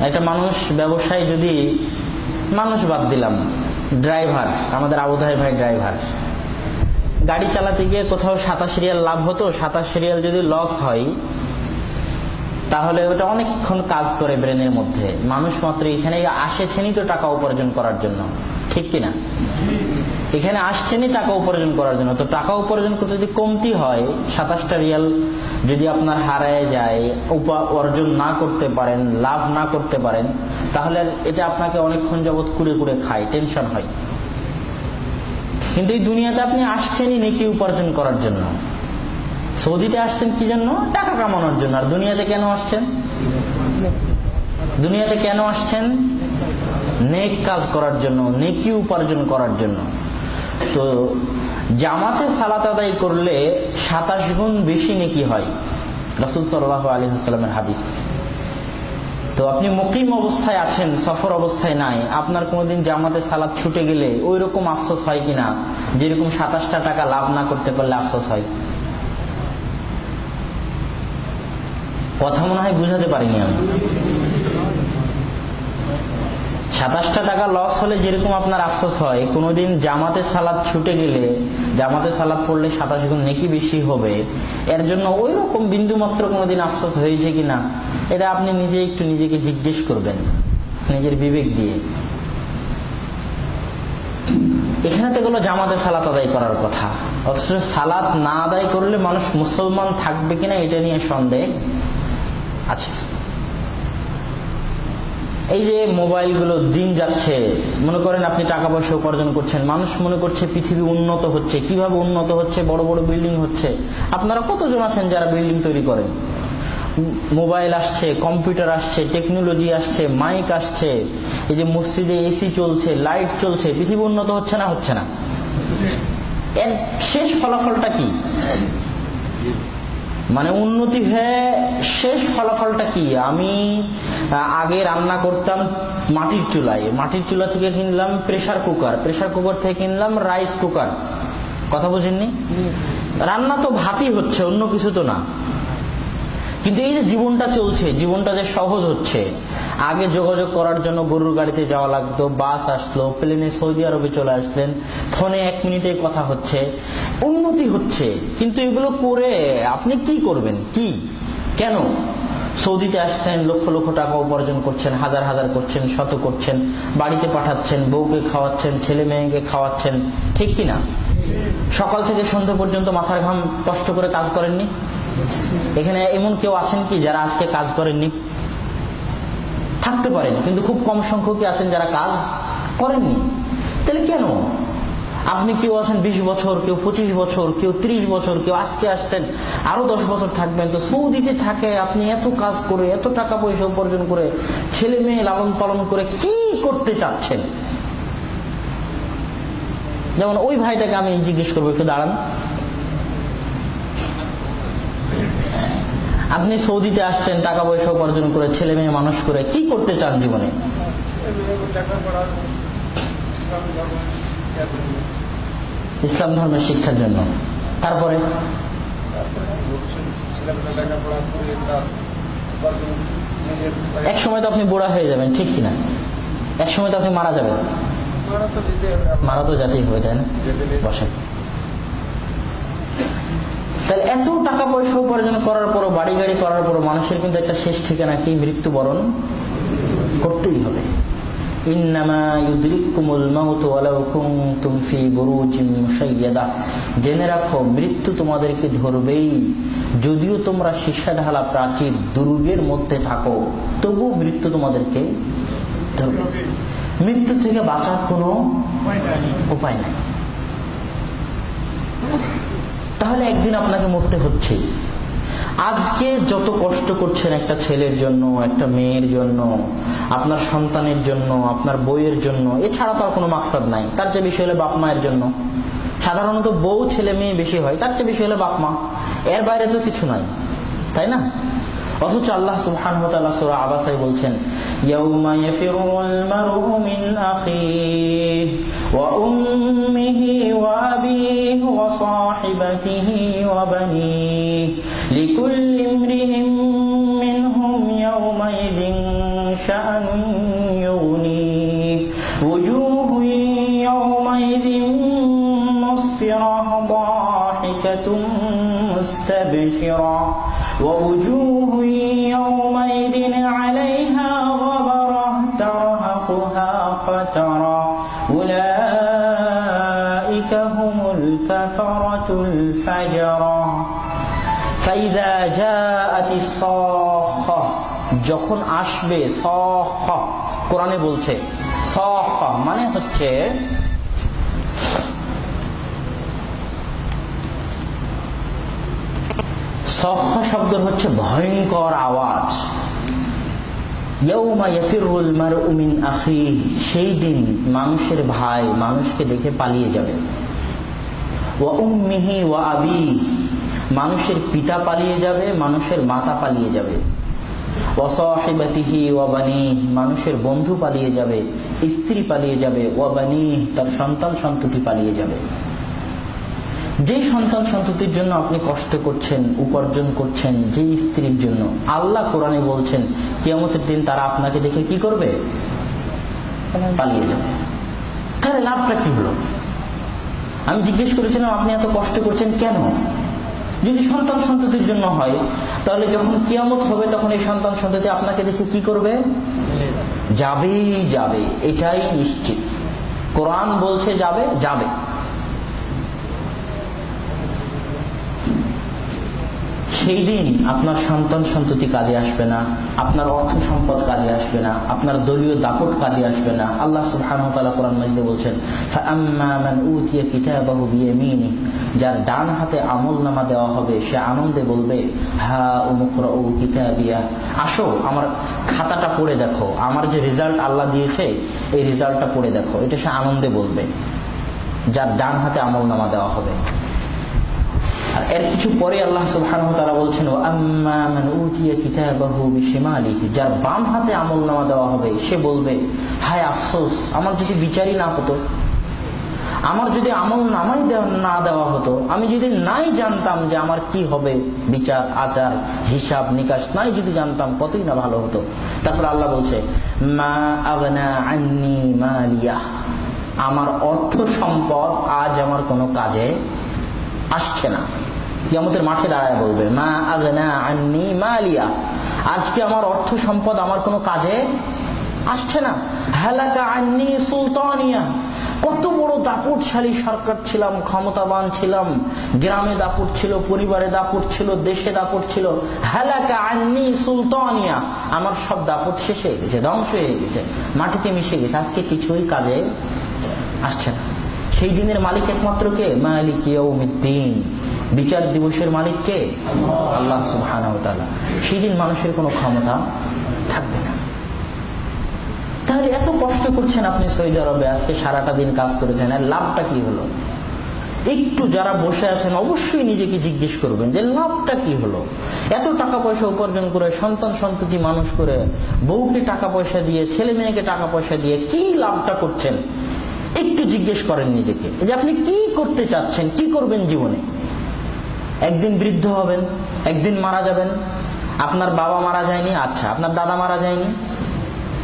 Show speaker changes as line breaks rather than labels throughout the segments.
একটা মানুষ ব্যবসায় যদি মানুষ বাদ দিলাম ড্রাইভার আমাদের আবুধাই ভাই ড্রাইভার গাড়ি চালাতে গিয়ে কোথাও সাতাশ রিয়াল লাভ হতো, সাতাশ রিয়াল যদি লস হয়, তাহলে ওটা অনেকক্ষণ কাজ করে ব্রেনের মধ্যে। মানুষ মাত্র এখানে আসেছেনই তো টাকা উপার্জন করার জন্য। ঠিক কিনা? এখানে আসছেনই টাকা উপার্জন করার জন্য। তো টাকা উপার্জন করতে যদি কমতি হয়, সাতাশটা রিয়াল যদি আপনার হারায় যায়, উপা অর্জন না করতে পারেন, লাভ না করতে পারেন, তাহলে এটা আপনাকে অনেকক্ষণ যাবৎ কুড়ে কুড়ে খায়, টেনশন হয়। কিন্তু এই দুনিয়াতে আপনি আসছেনই নেকি উপার্জন করার জন্য। সৌদিতে আসছেন কি জন্য? টাকা কামানোর জন্য। আর দুনিয়াতে কেন আসছেন? দুনিয়াতে কেন আসছেন? নেক কাজ করার জন্য, নেকি উপার্জন করার জন্য। তো জামাতে সালাত আদায় করলে সাতাশ গুণ বেশি নেকি হয়। রসুল সাল্লাহ আলী হাসলামের হাদিস। তো আপনি মুকিম অবস্থায় আছেন, সফর অবস্থায় নাই, আপনার কোনোদিন জামাতে সালাদ ছুটে গেলে ওই রকম আফসোস হয় কিনা? যেরকম সাতাশটা টাকা লাভ না করতে পারলে আফসোস হয়। কথা মনে হয় বুঝাতে পারিনি আমি। সাতাশটা টাকা লস হলে যেরকম আপনার আফসোস হয়, কোনোদিন জামাতে সালাদ ছুটে গেলে, জামাতে সালাদ পড়লে সাতাশ গুণ নেকি বেশি হবে, এর জন্য ওই রকম বিন্দু মাত্র কোনোদিন আফসোস হয়েছে কিনা, এটা আপনি নিজে একটু নিজেকে জিজ্ঞেস করবেন, নিজের বিবেক দিয়ে। এখানে তো এগুলো জামাতে সালাত আদায় করার কথা, অথচ সালাত না আদায় করলে মানুষ মুসলমান থাকবে কিনা এটা নিয়ে সন্দেহ? আছে এই যে মোবাইলগুলো দিন যাচ্ছে, মনে করেন আপনি টাকা পয়সা উপার্জন করছেন, মানুষ মনে করছে পৃথিবী উন্নত হচ্ছে, কীভাবে উন্নত হচ্ছে, বড় বড় বিল্ডিং হচ্ছে। আপনারা কতজন আছেন যারা বিল্ডিং তৈরি করেন? মোবাইল আসছে, কম্পিউটার আসছে, টেকনোলজি আসছে, মাইক আসছে, এই যে মসজিদে এসি চলছে, লাইট চলছে, পৃথিবী উন্নত হচ্ছে না হচ্ছে না? এর শেষ ফলাফলটা কি? মানে উন্নতি হয়ে শেষ ফলাফলটা কি? আমি আগে রান্না করতাম মাটির চুলায়। মাটির চুলা থেকে কিনলাম প্রেশার কুকার প্রেশার কুকার থেকে কিনলাম রাইস কুকার কথা বুঝেননি? রান্না তো ভাতই হচ্ছে, অন্য কিছু তো না। কিন্তু এই যে জীবনটা চলছে, জীবনটা যে সহজ হচ্ছে আগে যোগাযোগ করার জন্য গরুর গাড়িতে যাওয়া লাগতো, বাস আসলো, প্লেনে সৌদি আরবে চলে আসলেন, ফোনে এক মিনিটে কথা হচ্ছে, উন্নতি হচ্ছে, কিন্তু এগুলো করে আপনি কি করবেন? কি? কেন? সৌদিতে আসছেন, লক্ষ লক্ষ টাকা উপার্জন করছেন, হাজার হাজার করছেন, শত করছেন, বাড়িতে পাঠাচ্ছেন, বউকে খাওয়াচ্ছেন, ছেলে মেয়েকে খাওয়াচ্ছেন, ঠিক কি না সকাল থেকে সন্ধ্যে পর্যন্ত মাথার ঘাম কষ্ট করে কাজ করেননি? এখানে এমন কেউ আছেন কি যারা আজকে কাজ করেননি? থাকতে পারেন, কিন্তু খুব কম সংখ্যকই আছেন যারা কাজ করেননি। তাহলে কেন? আপনি কেউ আছেন বিশ বছর, কেউ পঁচিশ বছর, কেউ ত্রিশ বছর, কেউ আজকে আসছেন, আরও দশ বছর থাকবেন, তো সৌদিতে থাকে, আপনি এত কাজ করে, এত টাকা পয়সা উপার্জন করে, ছেলে মেয়ে লালন পালন করে কি করতে চাচ্ছেন? যেমন ওই ভাইটাকে আমি জিজ্ঞেস করব, একটু দাঁড়ান। আপনি সৌদিতে আসছেন, টাকা পয়সা উপার্জন করে, ছেলে মেয়ে, মানুষ করে, কি করতে চান জীবনে? ইসলাম ধর্মের শিক্ষার জন্য। তারপরে? এক সময় তো আপনি বোড়া হয়ে যাবেন, ঠিক কিনা? এক সময় তো আপনি মারা যাবেন। মারা তো জাতি হয়ে যায় না? বসে তাহলে এত টাকা পয়সা উপার্জন করার পরও, বাড়ি গাড়ি করার পরও মানুষের কিন্তু একটা শেষ ঠিকানা কি? মৃত্যুবরণ করতেই হবে। জেনে রাখো, মৃত্যু তোমাদেরকে ধরবেই। যদিও তোমরা শীর্ষাঢালা প্রাচীর দুর্গের মধ্যে থাকো, তবুও মৃত্যু তোমাদেরকে ধরবে। মৃত্যু থেকে বাঁচার কোনো উপায় নাই। তাহলে একদিন আপনাকে মরতে হচ্ছে। আজকে যত কষ্ট করছেন একটা ছেলের জন্য, একটা মেয়ের জন্য, আপনার সন্তানের জন্য, আপনার বইয়ের জন্য, এছাড়া তো আর কোনো মাকসাদ নাই। তার চেয়ে বেশি হলে বাপ মায়ের জন্য। সাধারণত বউ ছেলে মেয়ে বেশি হয়, তার চেয়ে বেশি হলে বাপ মা। এর বাইরে তো কিছু নাই, তাই না? অথচ আল্লাহ সূরা আবাসায় বলছেন, ইয়াউমা ইয়াফিরুল মারউ মিন আখিহি। وأمه وأبيه وصاحبته وبنيه لكل امرئ منهم يومئذ شأن يغنيه. وجوه يومئذ مصفرة ضاحكة مستبشرة. ووجوه أولئك هم الكفرة الفجرة ফাইদা জাআতি সাখা যখন আসবে সাখা কোরআনে বলছে সাখা মানে হচ্ছে সখা শব্দ হচ্ছে ভয়ঙ্কর আওয়াজ সেই দিন মানুষের ভাই মানুষকে দেখে পালিয়ে যাবে। মানুষের পিতা পালিয়ে যাবে, মানুষের মাতা পালিয়ে যাবে। ওয়াসাহিবাতিহি ওয়া বানিহি, মানুষের বন্ধু পালিয়ে যাবে, স্ত্রী পালিয়ে যাবে। ওয়া বানিহি, তার সন্তান সন্ততি পালিয়ে যাবে। যে সন্তান সন্ততির জন্য আপনি কষ্ট করছেন, উপার্জন করছেন যে স্ত্রীর জন্য, আল্লাহ কোরআনে বলছেন, কিয়ামতের দিন তারা আপনাকে দেখে কি করবে? পালিয়ে যাবে। তাহলে লাভটা কি হলো? আমি জিজ্ঞেস করেছিলাম, আপনি এত কষ্ট করছেন কেন? যদি সন্তান সন্ততির জন্য হয়, তাহলে যখন কিয়ামত হবে, তখন এই সন্তান সন্ততি আপনাকে দেখে কি করবে? যাবেই যাবে, এটাই নিশ্চিত। কোরআন বলছে যাবে যাবে। সেই দিন আপনার সন্তান সন্ততি কাজে আসবে না, আপনার অর্থ সম্পদ কাজে আসবে না, আপনার দলীয় দাপট কাজে আসবে না। আল্লাহ সুবহানাহু বলছেন যার ডান হাতে আমলনামা দেওয়া হবে, সে আনন্দে বলবে, হা উমুকরাউ কিতাবিয়া আসো, আমার খাতাটা পড়ে দেখো, আমার যে রেজাল্ট আল্লাহ দিয়েছে, এই রেজাল্টটা পড়ে দেখো এটা সে আনন্দে বলবে, যার ডান হাতে আমলনামা দেওয়া হবে। এর কিছু পরে আল্লাহ সুবহানাহু তাআলা বলছেন আম্মা উতিয়া কিতাবাহু যার বাম হাতে আমলনামা দেওয়া হবে, সে বলবে, হায় আফসোস, আমার যদি বিচারই না হতো, আমার যদি আমল নামাই না দেওয়া হতো, আমি যদি নাই জানতাম যে আমার কি হবে, বিচার, আচার, হিসাব, নিকাশ, নাই যদি জানতাম, কতই না ভালো হতো। তারপর আল্লাহ বলছে, মা আগনা আন্নি মালিয়া, আমার অর্থ সম্পদ আজ আমার কোনো কাজে আসছে না। কিয়ামতের মাঠে দাঁড়ায় বলবে, মা আগনা আন্নি মালিয়া। আজকে আমার অর্থ সম্পদ আমার কোনো কাজে আসছে না। হালাকা আন্নি সুলতানিয়া। কত বড় দাপুটশালী সরকার ছিলাম, ক্ষমতাবান ছিলাম। গ্রামে দাপুট ছিল, পরিবারে দাপুট ছিল, দেশে দাপুট ছিল। হালাকা আন্নি সুলতানিয়া। আমার সব দাপুট শেষ হয়ে গেছে, ধ্বংস হয়ে গেছে। মাটিতে মিশে গেছে, আজকে কিছুই কাজে আসছে না। সেই দিনের মালিক একমাত্র কে? মালিক ইয়াউমিদ্দিন। বিচার দিবসের মালিক কে আল্লাহ সুবহানাহু ওয়া তাআলা। সেই দিন মানুষের কোনো ক্ষমতা থাকবে না। তাহলে এত কষ্ট করছেন আপনি সৌদি আরবে, আজকে সারাটা দিন কাজ করেছেন আর লাভটা কি হলো? একটু যারা বসে আছেন, অবশ্যই নিজেকে জিজ্ঞেস করবেন যে, লাভটা কি হলো? এত টাকা পয়সা উপার্জন করে, সন্তান সন্ততি মানুষ করে, বউকে টাকা পয়সা দিয়ে, ছেলে মেয়েকে টাকা পয়সা দিয়ে কি লাভটা করছেন? একটু জিজ্ঞেস করেন নিজেকে যে, আপনি কি করতে চাচ্ছেন, কি করবেন জীবনে? একদিন বৃদ্ধ হবেন, একদিন মারা যাবেন। আপনার বাবা মারা যায়নি আচ্ছা আপনার দাদা মারা যায়নি,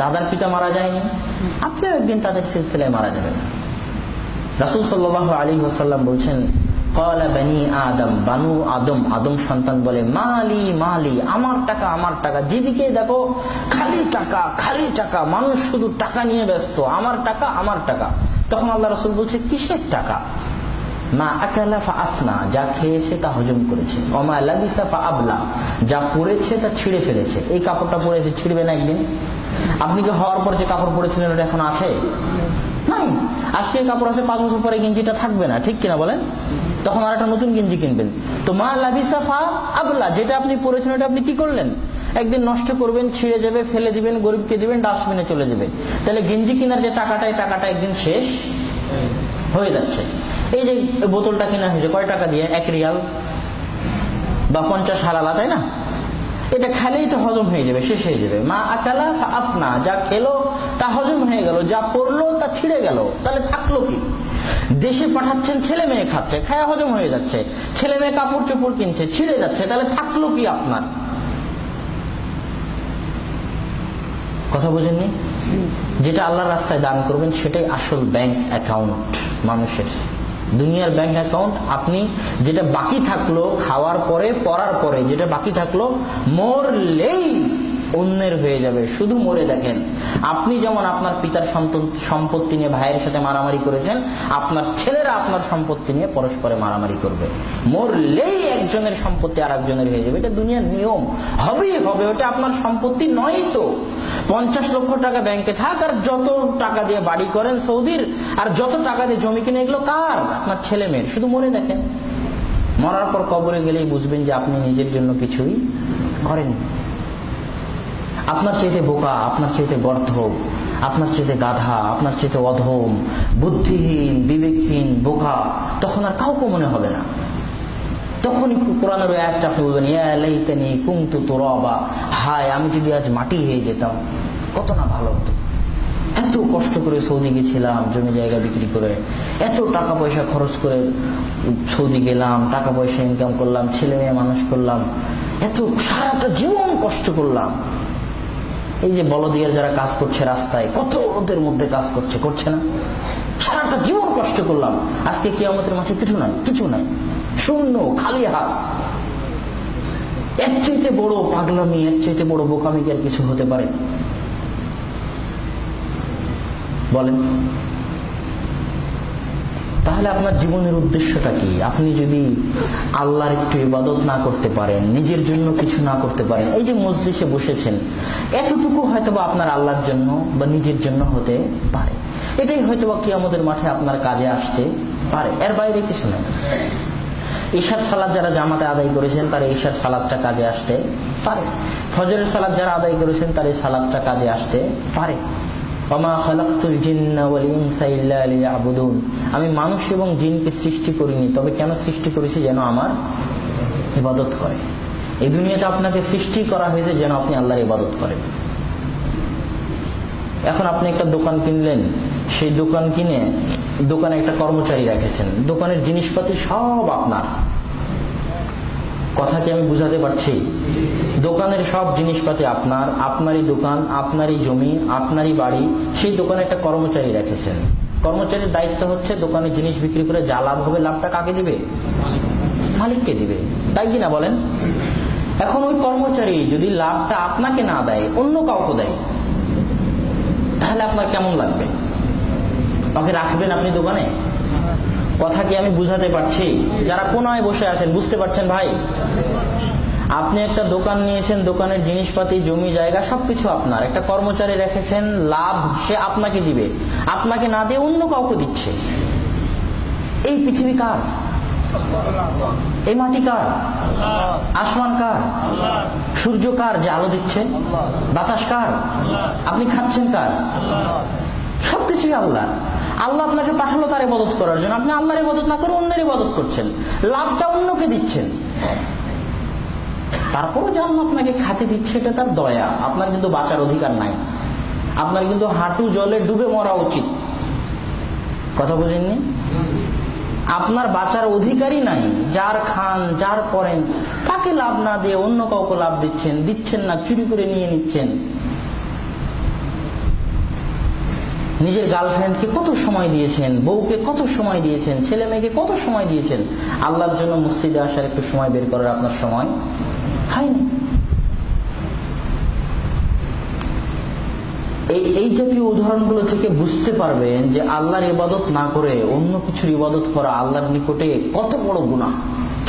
দাদার পিতা মারা যায়নি, আপনিও একদিন তাদের সিলসিলায় মারা যাবেন। রাসুল সাল্লাহ আলী ওসাল্লাম বলছেন কলা বানি আদম, বানু আদম আদম সন্তান বলে, মালি মালি, আমার টাকা আমার টাকা যেদিকে দেখো, খালি টাকা খালি টাকা, মানুষ শুধু টাকা নিয়ে ব্যস্ত, আমার টাকা আমার টাকা। তখন আল্লাহ রসুল বলছে, কিসের টাকা? মা আকালা ফা আফনা, যা খেয়েছে তা হজম করেছে। অমা লাবিসা ফা আবলা, যা পরেছে তা ছিঁড়ে ফেলেছে। এই কাপড়টা পরেছে ছিঁড়বে না একদিন? আপনি কি হওয়ার পর যে কাপড় পরেছিলেন, ওটা এখন আছে? নাই। আজকে কাপড় আছে পাঁচ বছর পরে গেঞ্জিটা থাকবে না, ঠিক কিনা বলেন? তখন আর একটা নতুন গেঞ্জি কিনবেন। তো মা লাবিসা ফা আবলা, যেটা আপনি পরেছেন, ওটা আপনি কি করলেন? একদিন নষ্ট করবেন, ছিঁড়ে যাবে, ফেলে দিবেন, গরিবকে দিবেন, ডাস্টবিনে চলে যাবে। তাহলে গেঞ্জি কেনার যে টাকাটা, এই টাকাটা একদিন শেষ হয়ে যাচ্ছে। এই যে বোতলটা কেনা হয়েছে কয় টাকা দিয়ে? এক রিয়াল? বা পঞ্চাশ হালালা তাই না? এটা খেলেই তো হজম হয়ে যাবে শেষ হয়ে যাবে। মা আকালা আফনা যা খেলো তা হজম হয়ে গেল যা পড়ল তা ছিঁড়ে গেল। তাহলে থাকল কি? দেশে পাঠাচ্ছেন ছেলে মেয়ে খাচ্ছে খায়া হজম হয়ে যাচ্ছে ছেলে মেয়ে কাপড় চোপড় কিনছে ছিঁড়ে যাচ্ছে তাহলে থাকল কি আপনার? কথা বোঝেননি? যেটা আল্লাহর রাস্তায় দান করবেন সেটাই আসল ব্যাংক অ্যাকাউন্ট মানুষের। দুনিয়ার ব্যাংক অ্যাকাউন্ট আপনি যেটা বাকি থাকল খাওয়ার পরে, পড়ার পরে, যেটা বাকি থাকল মরলেই অন্যের হয়ে যাবে, শুধু মরে দেখেন। আপনি যেমন আপনার পিতার সম্পত্তি নিয়ে ভাইয়ের সাথে মারামারি করেছেন, আপনার ছেলেরা আপনার সম্পত্তি নিয়ে পরস্পরে মারামারি করবে। মরলেই একজনের সম্পত্তি আর একজনের হয়ে যাবে, এটা দুনিয়ার নিয়ম। হবেই হবে, ওটা আপনার সম্পত্তি নয় তো। পঞ্চাশ লক্ষ টাকা ব্যাংকে থাক, আর যত টাকা দিয়ে বাড়ি করেন সৌদির, আর যত টাকা দিয়ে জমি কিনে, এগুলো কার? আপনার ছেলে মেয়ের, শুধু মরে দেখেন। মরার পর কবরে গেলেই বুঝবেন যে আপনি নিজের জন্য কিছুই করেননি। আপনার চাইতে বোকা, আপনার চাইতে গর্ধ, আপনার চাইতে গাধা, আপনার চাইতে অধম, বুদ্ধিহীন, বিবেকহীন, বোকা, তখন আর কাউকে মনে হবে না। তখনই কোরআনের একটা আপনি বলবেন কুমতু হায়, আমি যদি আজ মাটি হয়ে যেতাম, কত না ভালো হতো। এত কষ্ট করে সৌদি গেছিলাম জমি জায়গা বিক্রি করে, এত টাকা পয়সা খরচ করে সৌদি গেলাম, টাকা পয়সা ইনকাম করলাম ছেলে মেয়ে মানুষ করলাম, এত সারাটা জীবন কষ্ট করলাম। এই যে বলদিয়ার যারা কাজ করছে রাস্তায়, কত ওদের মধ্যে কাজ করছে করছে না? সারাটা জীবন কষ্ট করলাম। আজকে কি আমাদের মাঝে কিছু নাই কিছু নাই। শূন্য, খালি হাত। এর চাইতে বড় পাগলামি, এর চাইতে বড় বোকামি কি আর কিছু হতে পারে বলেন। তাহলে আপনার জীবনের উদ্দেশ্যটা কি? আপনি যদি আল্লাহর একটু ইবাদত না করতে পারেন, নিজের জন্য কিছু না করতে পারেন, এই যে মজলিসে বসেছেন, এতটুকু হয়তো বা আপনার আল্লাহর জন্য বা নিজের জন্য হতে পারে। এটাই হয়তো বা কি আমাদের মাঠে আপনার কাজে আসতে পারে। এর বাইরে কিছু নেই। ঈশার সালাদ যারা জামাতে আদায় করেছেন, তারা ঈশার সালাদটা কাজে আসতে পারে। ফজরের সালাদ যারা আদায় করেছেন, তার এই সালাদটা কাজে আসতে পারে। আমি মানুষ এবং জিনকে সৃষ্টি করিনি, তবে কেন সৃষ্টি করেছি যেন আমার ইবাদত করে? এই দুনিয়াতে আপনাকে সৃষ্টি করা হয়েছে যেন আপনি আল্লাহর ইবাদত করেন। এখন আপনি একটা দোকান কিনলেন, সেই দোকান কিনে দোকানে একটা কর্মচারী রেখেছেন। দোকানের জিনিসপাতি সব আপনার। কথা কি আমি বুঝাতে পারছি? দোকানের সব জিনিসপাতি আপনার, আপনারই দোকান, আপনারই জমি, আপনারই বাড়ি, সেই দোকানে একটা কর্মচারী রেখেছেন। কর্মচারীর দায়িত্ব হচ্ছে দোকানে জিনিস বিক্রি করে যা লাভ হবে লাভটা কাকে দিবে? মালিককে দিবে। তাই কিনা বলেন? এখন ওই কর্মচারী যদি লাভটা আপনাকে না দেয়, অন্য কাউকে দেয়, তাহলে আপনার কেমন লাগবে? ওকে রাখবেন আপনি দোকানে? কথা কি আমি বুঝাতে পারছি? যারা কোনায় বসে আছেন, বুঝতে পারছেন ভাই? আপনি একটা দোকান নিয়েছেন, দোকানের জিনিসপাতি, জমি, জায়গা, সবকিছু আপনার। একটা কর্মচারী রেখেছেন, লাভ সে আপনাকে দিবে। আপনাকে না দিয়ে অন্য কাউকে দিচ্ছে। এই পৃথিবী কার? এই মাটি কার? আসমান কার? সূর্য কার যে আলো দিচ্ছে? বাতাস কার? আপনি খাচ্ছেন কার? সবকিছুই আল্লাহ আল্লাহ আপনাকে পাঠালো তার ইবাদত করার জন্য। আপনি আল্লাহর ইবাদত না করে অন্যের ইবাদত করছেন। লাভটা অন্যকে দিচ্ছেন। তারপরও আল্লাহ আপনাকে খাতে দিচ্ছে, এটা তার দয়া। আপনার কিন্তু বাঁচার অধিকার নাই। আপনার কিন্তু হাঁটু জলে ডুবে মরা উচিত। কথা বুঝেননি? আপনার বাঁচার অধিকারই নাই। যার খান, যার পরেন তাকে লাভ না দিয়ে অন্য কাউকে লাভ দিচ্ছেন দিচ্ছেন না, চুরি করে নিয়ে নিচ্ছেন। নিজের গার্লফ্রেন্ডকে কত সময় দিয়েছেন? বউকে কত সময় দিয়েছেন? ছেলে মেয়েকে কত সময় দিয়েছেন? আল্লাহর জন্য মসজিদে আসার একটু সময় বের করার আপনার সময়? হয়নি। এই এই জাতীয় উদাহরণগুলো থেকে বুঝতে পারবেন যে আল্লাহর ইবাদত না করে অন্য কিছুর ইবাদত করা আল্লাহর নিকটে কত বড় গুণা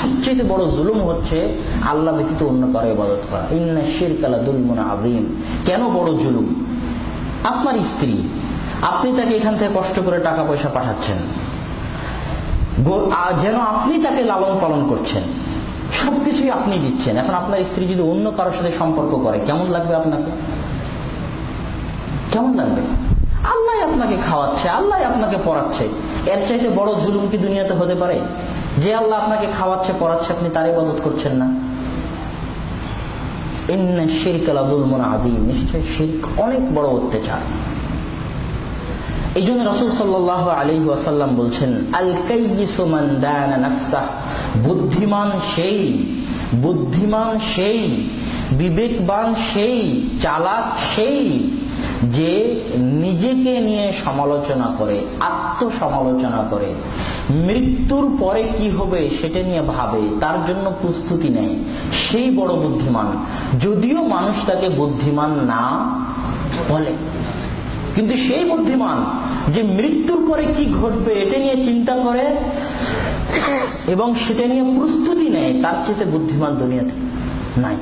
সবচেয়ে বড় জুলুম হচ্ছে আল্লাহ ব্যতীত অন্য কারও ইবাদত করা। ইন্না শিরকালা দুলমুনা আযীম। কেন বড় জুলুম? আপনার স্ত্রী, আপনি তাকে এখান থেকে কষ্ট করে টাকা পয়সা পাঠাচ্ছেন। যেন আপনি তাকে লালন পালন করছেন। সবকিছুই আপনি দিচ্ছেন। এখন আপনার স্ত্রী যদি অন্য কারোর সাথে সম্পর্ক করে, কেমন লাগবে আপনাকে? কেমন লাগবে? আল্লাহ আপনাকে খাওয়াচ্ছে, আল্লাহ আপনাকে পড়াচ্ছে। এর চাইতে বড় জুলুম কি দুনিয়াতে হতে পারে? যে আল্লাহ আপনাকে খাওয়াচ্ছে, পড়াচ্ছে, আপনি তার ইবাদত করছেন না। নিশ্চয় শিরক অনেক বড় অত্যাচার। এই জন্য রসুল সাল্লাহ আলী ওয়াসাল্লাম বলছেন আল কাইয়িসু দানা বুদ্ধিমান সেই বুদ্ধিমান সেই, বিবেকবান সেই, চালাক সেই, যে নিজেকে নিয়ে সমালোচনা করে, আত্মসমালোচনা করে। মৃত্যুর পরে কি হবে সেটা নিয়ে ভাবে, তার জন্য প্রস্তুতি নেয়। সেই বড় বুদ্ধিমান। যদিও মানুষ তাকে বুদ্ধিমান না বলে। কিন্তু সেই বুদ্ধিমান যে মৃত্যুর পরে কি ঘটবে এটা নিয়ে চিন্তা করে এবং সেটা নিয়ে প্রস্তুতি নেয়, তার চেয়ে বুদ্ধিমান দুনিয়াতে নাই।